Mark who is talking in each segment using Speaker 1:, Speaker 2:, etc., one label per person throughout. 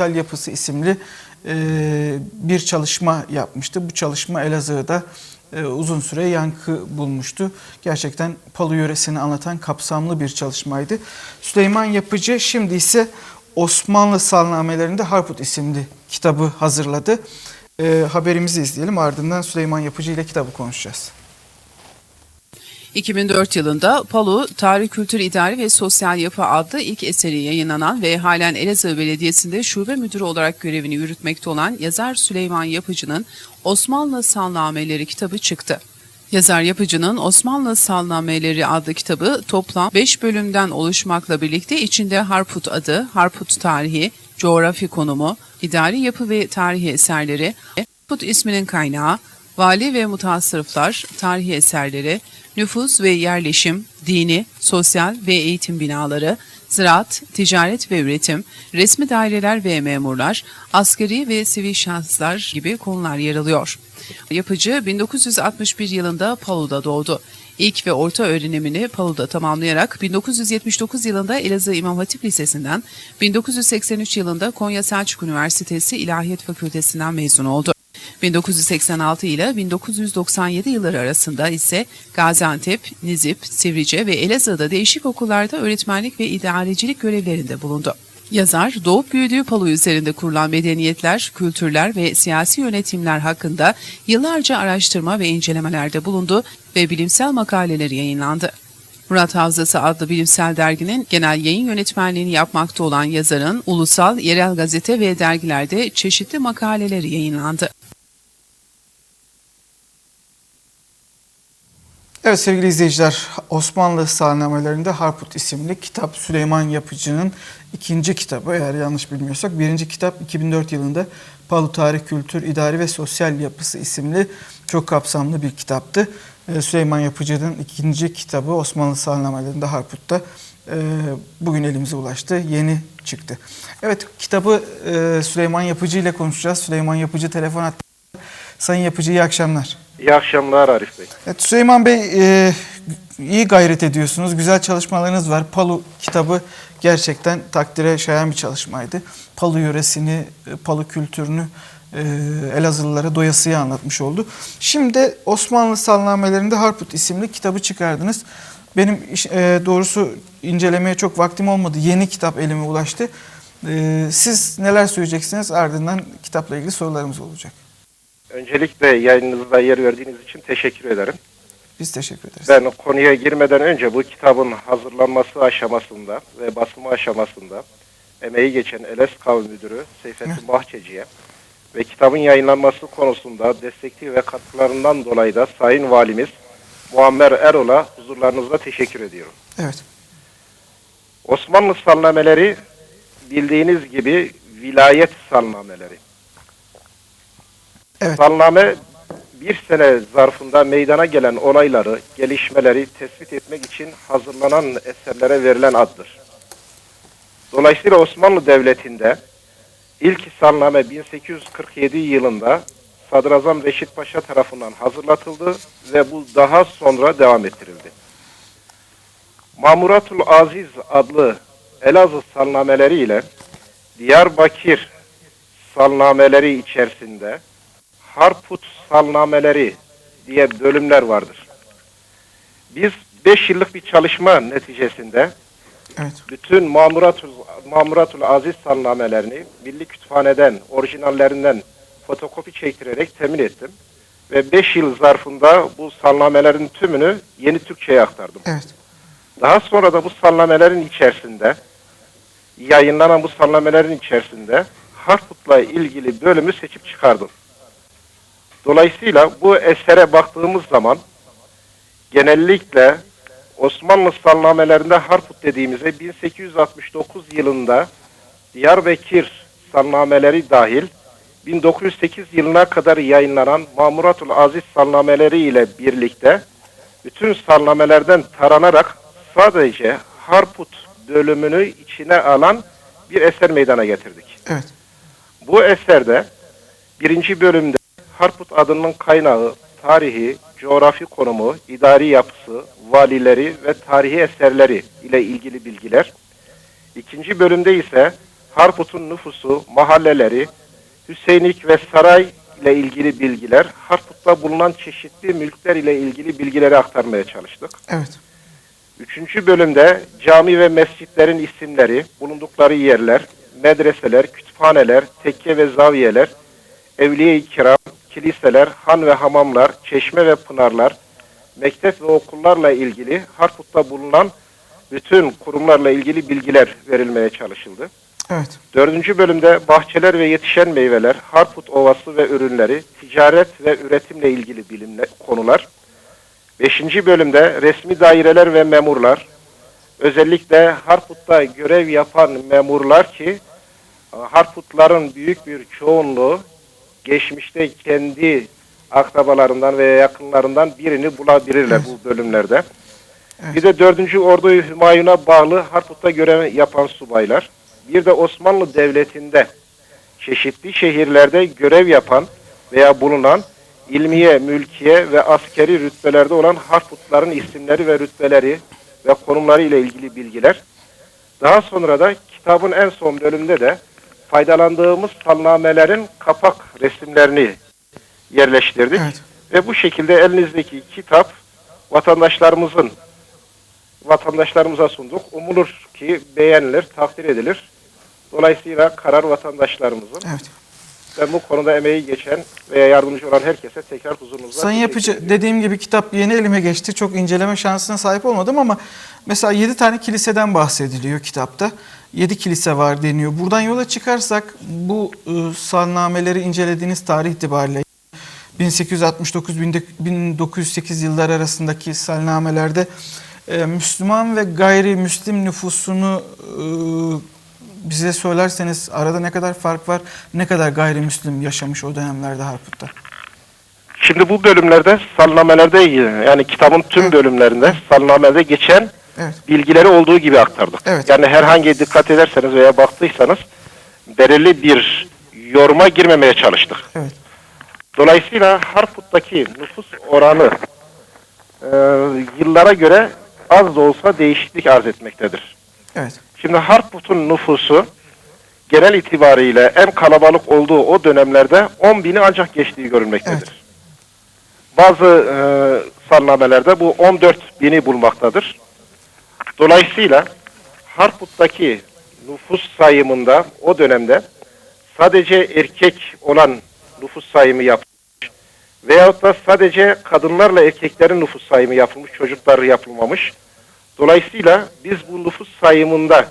Speaker 1: sosyal yapısı isimli e, bir çalışma yapmıştı. Bu çalışma Elazığ'da e, uzun süre yankı bulmuştu. Gerçekten Palu yöresini anlatan kapsamlı bir çalışmaydı. Süleyman Yapıcı şimdi ise Osmanlı salnamelerinde Harput isimli kitabı hazırladı. E, haberimizi izleyelim ardından Süleyman Yapıcı ile kitabı konuşacağız.
Speaker 2: 2004 yılında Palu Tarih Kültür İdari ve Sosyal Yapı adlı ilk eseri yayınlanan ve halen Elazığ Belediyesi'nde şube müdürü olarak görevini yürütmekte olan yazar Süleyman Yapıcı'nın Osmanlı Salnameleri kitabı çıktı. Yazar Yapıcı'nın Osmanlı Salnameleri adlı kitabı toplam 5 bölümden oluşmakla birlikte içinde Harput adı, Harput tarihi, coğrafi konumu, idari yapı ve tarihi eserleri, Harput isminin kaynağı, vali ve mutasırrıflar, tarihi eserleri, nüfus ve yerleşim, dini, sosyal ve eğitim binaları, ziraat, ticaret ve üretim, resmi daireler ve memurlar, askeri ve sivil şahıslar gibi konular yer alıyor. Yapıcı 1961 yılında Palu'da doğdu. İlk ve orta öğrenimini Palu'da tamamlayarak 1979 yılında Elazığ İmam Hatip Lisesi'nden, 1983 yılında Konya Selçuk Üniversitesi İlahiyat Fakültesinden mezun oldu. 1986 ile 1997 yılları arasında ise Gaziantep, Nizip, Sivrice ve Elazığ'da değişik okullarda öğretmenlik ve idarecilik görevlerinde bulundu. Yazar, doğup büyüdüğü Palu üzerinde kurulan medeniyetler, kültürler ve siyasi yönetimler hakkında yıllarca araştırma ve incelemelerde bulundu ve bilimsel makaleleri yayınlandı. Murat Havzası adlı bilimsel derginin genel yayın yönetmenliğini yapmakta olan yazarın ulusal, yerel gazete ve dergilerde çeşitli makaleleri yayınlandı.
Speaker 1: Evet sevgili izleyiciler, Osmanlı sahnemelerinde Harput isimli kitap Süleyman Yapıcı'nın ikinci kitabı. Eğer yanlış bilmiyorsak birinci kitap 2004 yılında Palu Tarih Kültür İdari ve Sosyal Yapısı isimli çok kapsamlı bir kitaptı. Ee, Süleyman Yapıcı'nın ikinci kitabı Osmanlı sahnemelerinde Harput'ta e, bugün elimize ulaştı. Yeni çıktı. Evet kitabı e, Süleyman Yapıcı ile konuşacağız. Süleyman Yapıcı telefon attı. Sayın Yapıcı iyi akşamlar.
Speaker 3: İyi akşamlar Arif Bey.
Speaker 1: Evet, Süleyman Bey e, iyi gayret ediyorsunuz. Güzel çalışmalarınız var. Palu kitabı gerçekten takdire şayan bir çalışmaydı. Palu yöresini, e, Palu kültürünü e, Elazığlılara doyasıya anlatmış oldu. Şimdi Osmanlı salnamelerinde Harput isimli kitabı çıkardınız. Benim e, doğrusu incelemeye çok vaktim olmadı. Yeni kitap elime ulaştı. E, siz neler söyleyeceksiniz? Ardından kitapla ilgili sorularımız olacak.
Speaker 3: Öncelikle yayınınızda yer verdiğiniz için teşekkür ederim.
Speaker 1: Biz teşekkür ederiz.
Speaker 3: Ben konuya girmeden önce bu kitabın hazırlanması aşamasında ve basımı aşamasında emeği geçen Eles Kavmi Müdürü Seyfettin Bahçeci'ye ve kitabın yayınlanması konusunda destekli ve katkılarından dolayı da Sayın Valimiz Muammer Erol'a huzurlarınızda teşekkür ediyorum.
Speaker 1: Evet.
Speaker 3: Osmanlı salnameleri bildiğiniz gibi vilayet salnameleri.
Speaker 1: Evet.
Speaker 3: Sallame bir sene zarfında meydana gelen olayları, gelişmeleri tespit etmek için hazırlanan eserlere verilen addır. Dolayısıyla Osmanlı Devleti'nde ilk sallame 1847 yılında Sadrazam Reşit Paşa tarafından hazırlatıldı ve bu daha sonra devam ettirildi. Mamuratul Aziz adlı Elazığ salnameleri ile Diyarbakır salnameleri içerisinde Harput salnameleri diye bölümler vardır. Biz 5 yıllık bir çalışma neticesinde
Speaker 1: Evet.
Speaker 3: bütün Mamuratul, Mamuratul Aziz salnamelerini Milli Kütüphane'den, orijinallerinden fotokopi çektirerek temin ettim. Ve 5 yıl zarfında bu salnamelerin tümünü yeni Türkçe'ye aktardım.
Speaker 1: Evet.
Speaker 3: Daha sonra da bu sallamelerin içerisinde yayınlanan bu sallamelerin içerisinde Harput'la ilgili bölümü seçip çıkardım. Dolayısıyla bu esere baktığımız zaman genellikle Osmanlı sallamelerinde Harput dediğimizde 1869 yılında Diyarbakır sallameleri dahil 1908 yılına kadar yayınlanan Mamuratul Aziz sallameleri ile birlikte bütün sallamelerden taranarak sadece Harput bölümünü içine alan bir eser meydana getirdik.
Speaker 1: Evet.
Speaker 3: Bu eserde birinci bölümde Harput adının kaynağı, tarihi, coğrafi konumu, idari yapısı, valileri ve tarihi eserleri ile ilgili bilgiler. İkinci bölümde ise Harput'un nüfusu, mahalleleri, Hüseyinlik ve saray ile ilgili bilgiler, Harput'ta bulunan çeşitli mülkler ile ilgili bilgileri aktarmaya çalıştık.
Speaker 1: Evet.
Speaker 3: Üçüncü bölümde cami ve mescitlerin isimleri, bulundukları yerler, medreseler, kütüphaneler, tekke ve zaviyeler, evliye-i kiram, kiliseler, han ve hamamlar, çeşme ve pınarlar, mektep ve okullarla ilgili Harput'ta bulunan bütün kurumlarla ilgili bilgiler verilmeye çalışıldı.
Speaker 1: Evet.
Speaker 3: Dördüncü bölümde bahçeler ve yetişen meyveler, Harput Ovası ve ürünleri, ticaret ve üretimle ilgili bilimle, konular. Beşinci bölümde resmi daireler ve memurlar, özellikle Harput'ta görev yapan memurlar ki Harputların büyük bir çoğunluğu geçmişte kendi akrabalarından veya yakınlarından birini bulabilirler bu bölümlerde. Bir de 4. Ordu Hümayun'a bağlı Harput'ta görev yapan subaylar. Bir de Osmanlı Devleti'nde çeşitli şehirlerde görev yapan veya bulunan ilmiye, mülkiye ve askeri rütbelerde olan Harputların isimleri ve rütbeleri ve konumları ile ilgili bilgiler. Daha sonra da kitabın en son bölümünde de faydalandığımız salnamelerin kapak resimlerini yerleştirdik.
Speaker 1: Evet.
Speaker 3: Ve bu şekilde elinizdeki kitap vatandaşlarımızın vatandaşlarımıza sunduk. Umulur ki beğenilir, takdir edilir. Dolayısıyla karar vatandaşlarımızın.
Speaker 1: Evet.
Speaker 3: Ben bu konuda emeği geçen veya yardımcı olan herkese tekrar huzurunuzda
Speaker 1: Sayın Yapıcı dediğim gibi kitap yeni elime geçti. Çok inceleme şansına sahip olmadım ama mesela 7 tane kiliseden bahsediliyor kitapta. 7 kilise var deniyor. Buradan yola çıkarsak bu e, salnameleri incelediğiniz tarih itibariyle 1869-1908 yıllar arasındaki salnamelerde e, Müslüman ve gayrimüslim nüfusunu e, bize söylerseniz arada ne kadar fark var, ne kadar gayrimüslim yaşamış o dönemlerde Harput'ta?
Speaker 3: Şimdi bu bölümlerde salnamelerde yani kitabın tüm bölümlerinde salnamelerde geçen
Speaker 1: Evet.
Speaker 3: bilgileri olduğu gibi aktardık.
Speaker 1: Evet.
Speaker 3: Yani herhangi dikkat ederseniz veya baktıysanız belirli bir yoruma girmemeye çalıştık.
Speaker 1: Evet.
Speaker 3: Dolayısıyla Harput'taki nüfus oranı e, yıllara göre az da olsa değişiklik arz etmektedir.
Speaker 1: Evet.
Speaker 3: Şimdi Harput'un nüfusu genel itibariyle en kalabalık olduğu o dönemlerde 10 bini ancak geçtiği görülmektedir.
Speaker 1: Evet.
Speaker 3: Bazı e, salnamelerde bu 14 bini bulmaktadır. Dolayısıyla Harput'taki nüfus sayımında o dönemde sadece erkek olan nüfus sayımı yapılmış veyahut da sadece kadınlarla erkeklerin nüfus sayımı yapılmış, çocukları yapılmamış. Dolayısıyla biz bu nüfus sayımında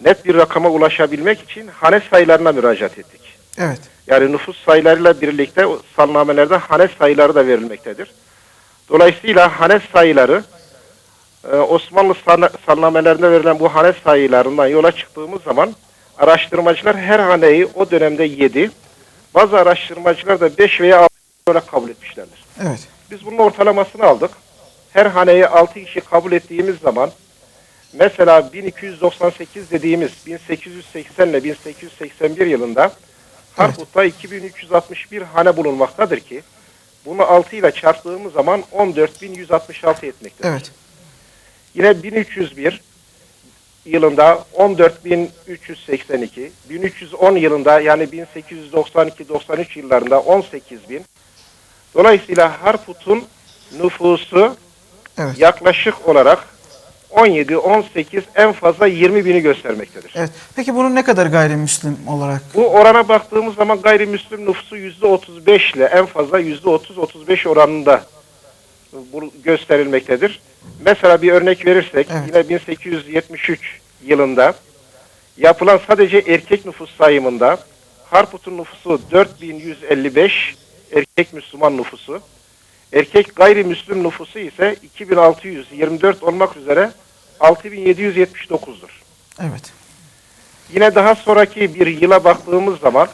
Speaker 3: net bir rakama ulaşabilmek için hane sayılarına müracaat ettik.
Speaker 1: Evet.
Speaker 3: Yani nüfus sayılarıyla birlikte salnamelerde hane sayıları da verilmektedir. Dolayısıyla hane sayıları e, Osmanlı salnamelerinde verilen bu hane sayılarından yola çıktığımız zaman araştırmacılar her haneyi o dönemde 7, bazı araştırmacılar da 5 veya 6 olarak kabul etmişlerdir.
Speaker 1: Evet.
Speaker 3: Biz bunun ortalamasını aldık. Her haneyi 6 kişi kabul ettiğimiz zaman mesela 1298 dediğimiz 1880 ile 1881 yılında Harput'ta 2361 hane bulunmaktadır ki bunu 6 ile çarptığımız zaman 14166 etmektedir.
Speaker 1: Evet.
Speaker 3: Yine 1301 yılında 14382, 1310 yılında yani 1892-93 yıllarında 18000. Dolayısıyla Harput'un nüfusu
Speaker 1: Evet.
Speaker 3: yaklaşık olarak 17, 18 en fazla 20 bini göstermektedir.
Speaker 1: Evet. Peki bunun ne kadar gayrimüslim olarak?
Speaker 3: Bu orana baktığımız zaman gayrimüslim nüfusu %35 ile en fazla %30-35 oranında gösterilmektedir. Mesela bir örnek verirsek
Speaker 1: Evet.
Speaker 3: yine 1873 yılında yapılan sadece erkek nüfus sayımında Harput'un nüfusu 4155 erkek Müslüman nüfusu. Erkek gayrimüslim nüfusu ise 2624 olmak üzere 6779'dur.
Speaker 1: Evet.
Speaker 3: Yine daha sonraki bir yıla baktığımız zaman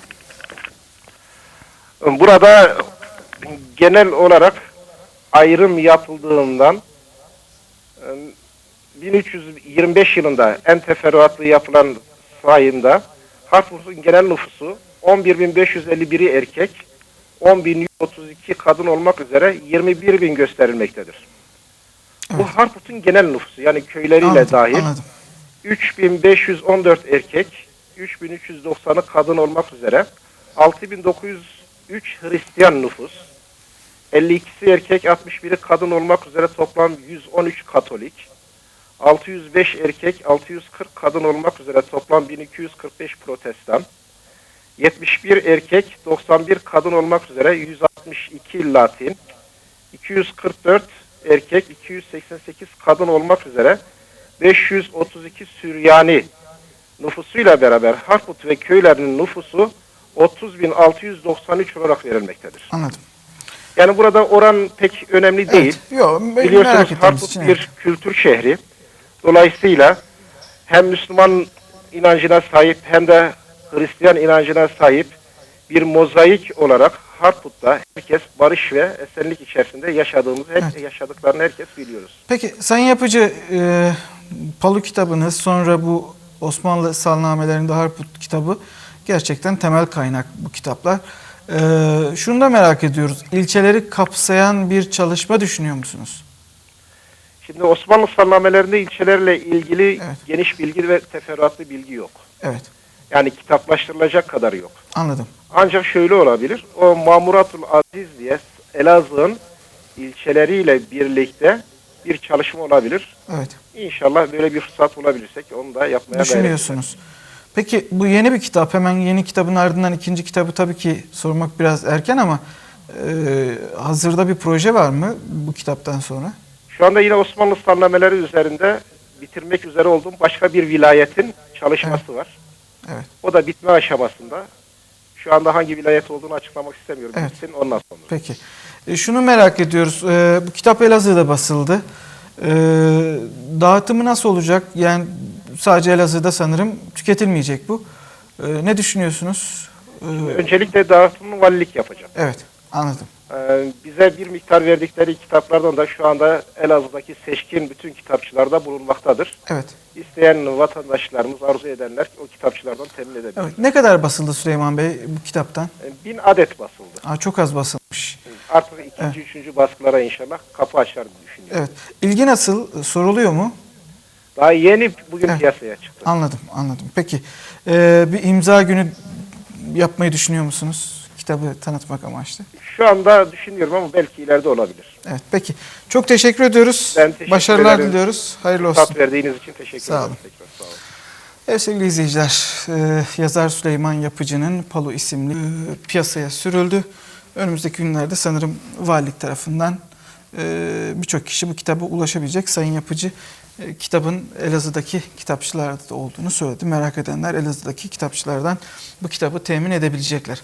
Speaker 3: burada genel olarak ayrım yapıldığından 1325 yılında en teferruatlı yapılan sayımda Harput'un genel nüfusu 11.551'i erkek, 10.132 kadın olmak üzere 21.000 gösterilmektedir. Bu
Speaker 1: Evet.
Speaker 3: Harput'un genel nüfusu yani köyleriyle
Speaker 1: Anladım,
Speaker 3: dahil
Speaker 1: Anladım.
Speaker 3: 3514 erkek, 3390'ı kadın olmak üzere 6903 Hristiyan nüfus, 52'si erkek, 61'i kadın olmak üzere toplam 113 Katolik, 605 erkek, 640 kadın olmak üzere toplam 1245 Protestan, 71 erkek, 91 kadın olmak üzere 162 Latin, 244 erkek, 288 kadın olmak üzere 532 Süryani nüfusuyla beraber Harput ve köylerinin nüfusu 30.693 olarak verilmektedir.
Speaker 1: Anladım.
Speaker 3: Yani burada oran pek önemli değil.
Speaker 1: Evet. Yok, merak
Speaker 3: Biliyorsunuz Harput bir kültür şehri. Dolayısıyla hem Müslüman inancına sahip hem de Hristiyan inancına sahip bir mozaik olarak Harput'ta herkes barış ve esenlik içerisinde yaşadığımızı, hep
Speaker 1: Evet.
Speaker 3: yaşadıklarını herkes biliyoruz.
Speaker 1: Peki Sayın Yapıcı, e, Palu kitabınız sonra bu Osmanlı salnamelerinde Harput kitabı gerçekten temel kaynak bu kitaplar. E, şunu da merak ediyoruz. İlçeleri kapsayan bir çalışma düşünüyor musunuz?
Speaker 3: Şimdi Osmanlı salnamelerinde ilçelerle ilgili
Speaker 1: Evet.
Speaker 3: geniş bilgi ve teferruatlı bilgi yok.
Speaker 1: Evet,
Speaker 3: Yani kitaplaştırılacak kadar yok.
Speaker 1: anladım.
Speaker 3: Ancak şöyle olabilir. O Mamuratul Aziz diye Elazığ'ın ilçeleriyle birlikte bir çalışma olabilir.
Speaker 1: Evet,
Speaker 3: İnşallah böyle bir fırsat bulabilirsek onu da yapmaya gayret
Speaker 1: düşünüyorsunuz. Peki bu yeni bir kitap. Hemen yeni kitabın ardından ikinci kitabı tabii ki sormak biraz erken ama e, hazırda bir proje var mı bu kitaptan sonra?
Speaker 3: Şu anda yine Osmanlı salnameleri üzerinde bitirmek üzere olduğum başka bir vilayetin çalışması var.
Speaker 1: Evet.
Speaker 3: O da bitme aşamasında. Şu anda hangi vilayet olduğunu açıklamak istemiyorum.
Speaker 1: Evet.
Speaker 3: Bitsin ondan sonra.
Speaker 1: Peki. E, şunu merak ediyoruz. E, bu kitap Elazığ'da basıldı. E, dağıtımı nasıl olacak? Yani sadece Elazığ'da sanırım tüketilmeyecek bu. E, ne düşünüyorsunuz? E,
Speaker 3: Öncelikle dağıtımını valilik yapacak.
Speaker 1: evet, anladım.
Speaker 3: Ee, bize bir miktar verdikleri kitaplardan da şu anda Elazığ'daki seçkin bütün kitapçılarda bulunmaktadır.
Speaker 1: Evet.
Speaker 3: İsteyen vatandaşlarımız, arzu edenler o kitapçılardan temin edebilir.
Speaker 1: Evet. Ne kadar basıldı Süleyman Bey bu kitaptan?
Speaker 3: Ee, Bin adet basıldı.
Speaker 1: Aa, çok az basılmış.
Speaker 3: Artık ikinci, üçüncü baskılara inşallah kapı açar diye düşünüyorum.
Speaker 1: Evet. İlgi nasıl? Soruluyor mu?
Speaker 3: Daha yeni bugün
Speaker 1: Evet.
Speaker 3: piyasaya çıktı.
Speaker 1: Anladım, anladım. Peki. e, bir imza günü yapmayı düşünüyor musunuz? Kitabı tanıtmak amaçlı.
Speaker 3: Şu anda düşünüyorum ama belki ileride olabilir.
Speaker 1: Evet, peki. Çok teşekkür ediyoruz.
Speaker 3: Ben teşekkür
Speaker 1: Başarılar
Speaker 3: ederim.
Speaker 1: diliyoruz. Hayırlı olsun.
Speaker 3: Fırsat verdiğiniz için teşekkür
Speaker 1: Sağ
Speaker 3: ederim. Tekrar sağ olun.
Speaker 1: Evet sevgili izleyiciler, e, yazar Süleyman Yapıcı'nın Palu isimli e, piyasaya sürüldü. Önümüzdeki günlerde sanırım valilik tarafından e, birçok kişi bu kitaba ulaşabilecek. Sayın Yapıcı kitabın Elazığ'daki kitapçılarda da olduğunu söyledi. Merak edenler Elazığ'daki kitapçılardan bu kitabı temin edebilecekler.